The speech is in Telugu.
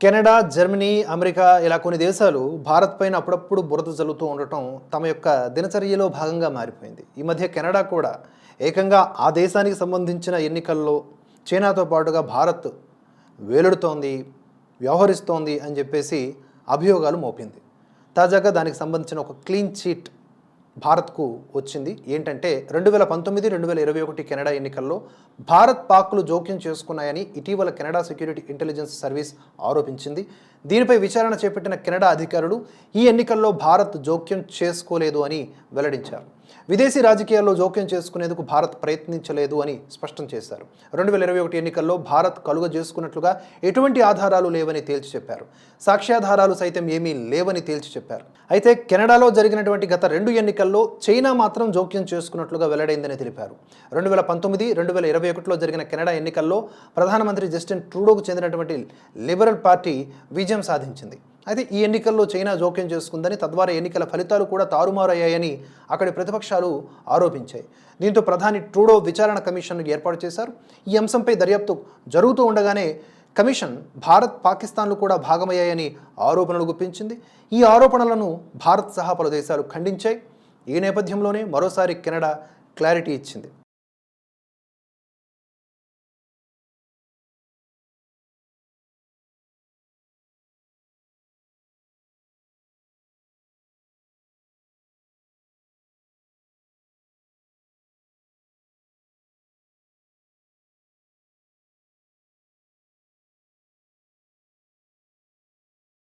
కెనడా జర్మనీ అమెరికా ఇలా కొన్ని దేశాలు భారత్ పైన అప్పుడప్పుడు బురద జల్లుతూ ఉండటం తమ యొక్క దినచర్యలో భాగంగా మారిపోయింది. ఈ మధ్య కెనడా కూడా ఏకంగా ఆ దేశానికి సంబంధించిన ఎన్నికల్లో చైనాతో పాటుగా భారత్ వేలుడుతోంది వ్యవహరిస్తోంది అని చెప్పేసి అభియోగాలు మోపింది. తాజాగా దానికి సంబంధించిన ఒక క్లీన్ చీట్ భారత్కు వచ్చింది. ఏంటంటే రెండు వేల పంతొమ్మిది రెండు వేల ఇరవై ఒకటి కెనడా ఎన్నికల్లో భారత్ పాక్లు జోక్యం చేసుకున్నాయని ఇటీవల కెనడా సెక్యూరిటీ ఇంటెలిజెన్స్ సర్వీస్ ఆరోపించింది. దీనిపై విచారణ చేపట్టిన కెనడా అధికారులు ఈ ఎన్నికల్లో భారత్ జోక్యం చేసుకోలేదు అని వెల్లడించారు. విదేశీ రాజకీయాల్లో జోక్యం చేసుకునేందుకు భారత్ ప్రయత్నించలేదు అని స్పష్టం చేశారు. రెండు వేల ఇరవై ఒకటి ఎన్నికల్లో భారత్ కలుగ చేసుకున్నట్లుగా ఎటువంటి ఆధారాలు లేవని తేల్చి చెప్పారు. సాక్ష్యాధారాలు సైతం ఏమీ లేవని తేల్చి చెప్పారు. అయితే కెనడాలో జరిగినటువంటి గత రెండు ఎన్నికల్లో చైనా మాత్రం జోక్యం చేసుకున్నట్లుగా వెల్లడైందని తెలిపారు. రెండు వేల పంతొమ్మిది రెండు వేల ఇరవై ఒకటిలో జరిగిన కెనడా ఎన్నికల్లో ప్రధానమంత్రి జస్టిన్ ట్రూడోకు చెందినటువంటి లిబరల్ పార్టీ విజయం సాధించింది. అయితే ఈ ఎన్నికల్లో చైనా జోక్యం చేసుకుందని తద్వారా ఎన్నికల ఫలితాలు కూడా తారుమారయ్యాయని అక్కడి ప్రతిపక్షాలు ఆరోపించాయి. దీంతో ప్రధాని ట్రూడో విచారణ కమిషన్ను ఏర్పాటు చేశారు. ఈ అంశంపై దర్యాప్తు జరుగుతూ ఉండగానే కమిషన్ భారత్ పాకిస్తాన్లు కూడా భాగమయ్యాయని ఆరోపణలు గుప్పించింది. ఈ ఆరోపణలను భారత్ సహా పలు దేశాలు ఖండించాయి. ఈ నేపథ్యంలోనే మరోసారి కెనడా క్లారిటీ ఇచ్చింది.